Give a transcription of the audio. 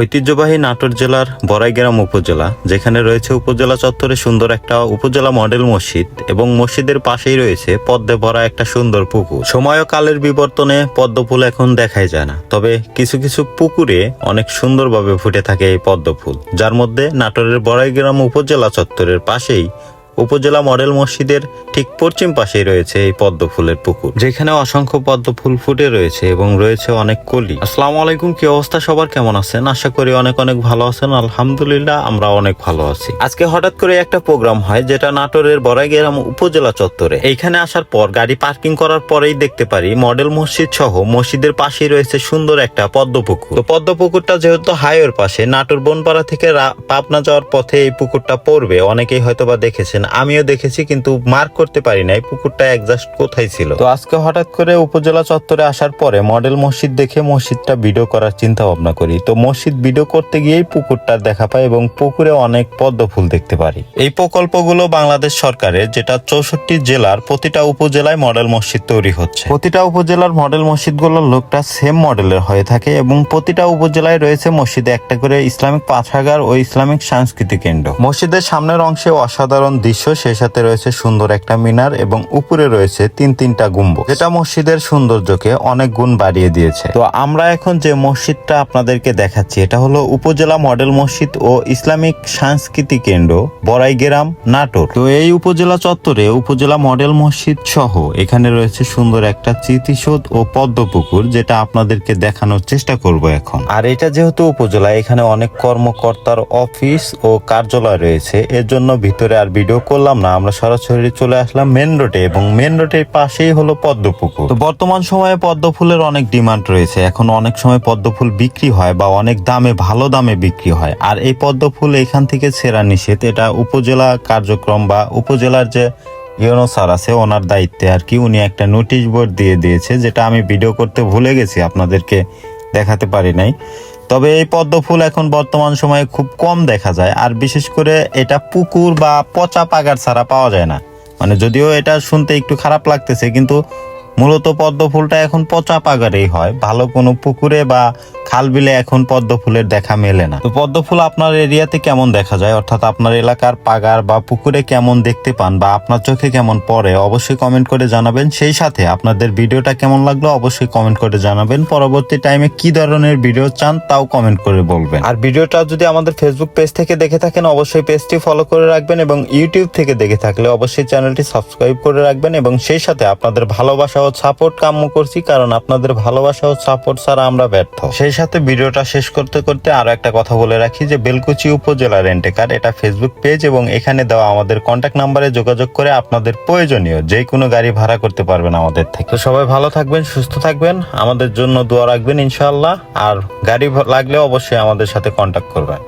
ঐতিহ্যবাহী নাটোর জেলার বড়াইগ্রাম উপজেলা, যেখানে রয়েছে উপজেলা চত্বরে সুন্দর একটা উপজেলা মডেল মসজিদ এবং মসজিদের পাশেই রয়েছে পদ্মে ভরা একটা সুন্দর পুকুর। সময় কালের বিবর্তনে পদ্ম ফুল এখন দেখাই যায় না, তবে কিছু কিছু পুকুরে অনেক সুন্দরভাবে ফুটে থাকে এই পদ্ম ফুল, যার মধ্যে নাটোরের বড়াইগ্রাম উপজেলা চত্বরের পাশেই উপজেলা মডেল মসজিদের ঠিক পশ্চিম পাশেই রয়েছে এই পদ্ম ফুলের পুকুর। যেখানে অসংখ্য পদ্ম ফুল ফুটে রয়েছে এবং রয়েছে অনেক কলি। আসসালামু আলাইকুম, কি অবস্থা সবার? কেমন আছেন? আশা করি অনেক অনেক ভালো আছেন। আলহামদুলিল্লাহ, আমরা অনেক ভালো আছি। আজকে হঠাৎ করে একটা প্রোগ্রাম হয় যেটা নাটোরের বড়াইগ্রাম উপজেলা চত্বরে। এইখানে আসার পর গাড়ি পার্কিং করার পরেই দেখতে পারি মডেল মসজিদ সহ মসজিদের পাশেই রয়েছে সুন্দর একটা পদ্ম পুকুর। তো পদ্ম পুকুরটা যেহেতু হাইওয়ের পাশে, নাটোর বনপাড়া থেকে পাবনা যাওয়ার পথে এই পুকুরটা পড়বে। অনেকেই হয়তোবা দেখেছেন। আমিও দেখেছি, কিন্তু মার্ক করতে পারি নাই, পুকুরটা একজাস্ট কোথায় ছিল? তো আজকে হঠাৎ করে উপজেলা চত্বরে আসার পরে মডেল মসজিদ দেখে মসজিদটা ভিডিও করার চিন্তা ভাবনা করি। তো মসজিদ ভিডিও করতে গিয়েই পুকুরটা দেখা পাই এবং পুকুরে অনেক পদ্ম ফুল দেখতে পারি। এই প্রকল্পগুলো বাংলাদেশ সরকারের, যেটা চৌষট্টি জেলার প্রতিটা উপজেলায় মডেল মসজিদ তৈরি হচ্ছে। প্রতিটা উপজেলার মডেল মসজিদগুলোর লোকটা সেম মডেলের হয়ে থাকে এবং প্রতিটা উপজেলায় রয়েছে মসজিদে একটা করে ইসলামিক পাঠাগার ও ইসলামিক সাংস্কৃতিক কেন্দ্র। মসজিদের সামনের অংশে অসাধারণ দৃশ্য সেই সাথে রয়েছে সুন্দর একটা মিনার এবং উপরে রয়েছে তিন তিনটা গুম্বজ। যেটা মসজিদের সৌন্দর্যকে অনেক গুণ বাড়িয়ে দিয়েছে। তো আমরা এখন যে মসজিদটা আপনাদেরকে দেখাচ্ছি, এটা হলো উপজেলা মডেল মসজিদ ও ইসলামিক সাংস্কৃতিক কেন্দ্র, বড়াইগ্রাম, নাটোর। তো এই উপজেলা চত্বরে উপজেলা মডেল মসজিদ সহ এখানে রয়েছে সুন্দর একটা স্মৃতিসৌধ ও পদ্ম পুকুর যেটা আপনাদেরকে দেখানোর চেষ্টা করব এখন। আর এটা যেহেতু উপজেলা, এখানে অনেক কর্মকর্তার অফিস ও কার্যালয় রয়েছে, এর জন্য ভিতরে আর ভিডিও করলাম না, আমরা সরাসরি চলে আসলাম মেন রোডে এবং মেন রোডের পাশেই হলো পদ্ম পুকুর তো বর্তমান সময়ে পদ্ম ফুলের অনেক ডিমান্ড রয়েছে, এখন অনেক সময় পদ্ম ফুল বিক্রি হয় বা অনেক দামে, ভালো দামে বিক্রি হয়। আর এই পদ্ম ফুল এখান থেকে ছেঁড়া নিষেধ, এটা উপজেলা কার্যক্রম বা উপজেলার যে ইউনো স্যার আছে, ওনার দায়িত্বে আর কি, উনি একটা নোটিশ বোর্ড দিয়ে দিয়েছে, যেটা আমি ভিডিও করতে ভুলে গেছি, আপনাদেরকে দেখাতে পারি নাই। তবে এই পদ্ম ফুল এখন বর্তমান সময়ে খুব কম দেখা যায়, আর বিশেষ করে এটা পুকুর বা পচা পাগার ছাড়া পাওয়া যায় না। মানে যদিও এটা শুনতে একটু খারাপ লাগতেছে, কিন্তু মূলত পদ্ম ফুলটা এখন পচা পাগারেই হয়। ভালো কোনো পুকুরে বা খাল বিলে এখন পদ্ম ফুলের দেখা মেলে না। তো পদ্ম ফুল আপনার এরিয়াতে কেমন দেখা যায়? অর্থাৎ আপনার এলাকার পাগার বা পুকুরে কেমন দেখতে পান বা আপনার চোখে কেমন পড়ে? অবশ্যই কমেন্ট করে জানাবেন। সেই সাথে আপনাদের ভিডিওটা কেমন লাগল অবশ্যই কমেন্ট করে জানাবেন। পরবর্তী টাইমে কি ধরনের ভিডিও চান তাও কমেন্ট করে বলবেন। আর ভিডিওটা যদি আমাদের ফেসবুক পেজ থেকে দেখে থাকেন, অবশ্যই পেজটি ফলো করে রাখবেন এবং ইউটিউব থেকে দেখে থাকলে অবশ্যই চ্যানেলটি সাবস্ক্রাইব করে রাখবেন এবং সেই সাথে আপনাদের ভালোবাসা ও সাপোর্ট কাম্য করছি, কারণ আপনাদের ভালোবাসা ও সাপোর্ট ছাড়া আমরা ব্যর্থ। সেই সাথে ভিডিওটা শেষ করতে করতে আরও একটা কথা বলে রাখি যে বেলকুচি উপজেলা রেন্টেকার, এটা ফেসবুক পেজ এবং এখানে দেওয়া আমাদের কন্ট্যাক্ট নাম্বারে যোগাযোগ করে আপনাদের প্রয়োজনীয় যে কোনো গাড়ি ভাড়া করতে পারবেন আমাদের থেকে। তো সবাই ভালো থাকবেন, সুস্থ থাকবেন, আমাদের জন্য দোয়া রাখবেন ইনশাল্লাহ আর গাড়ি লাগলে অবশ্যই আমাদের সাথে কন্ট্যাক্ট করবেন।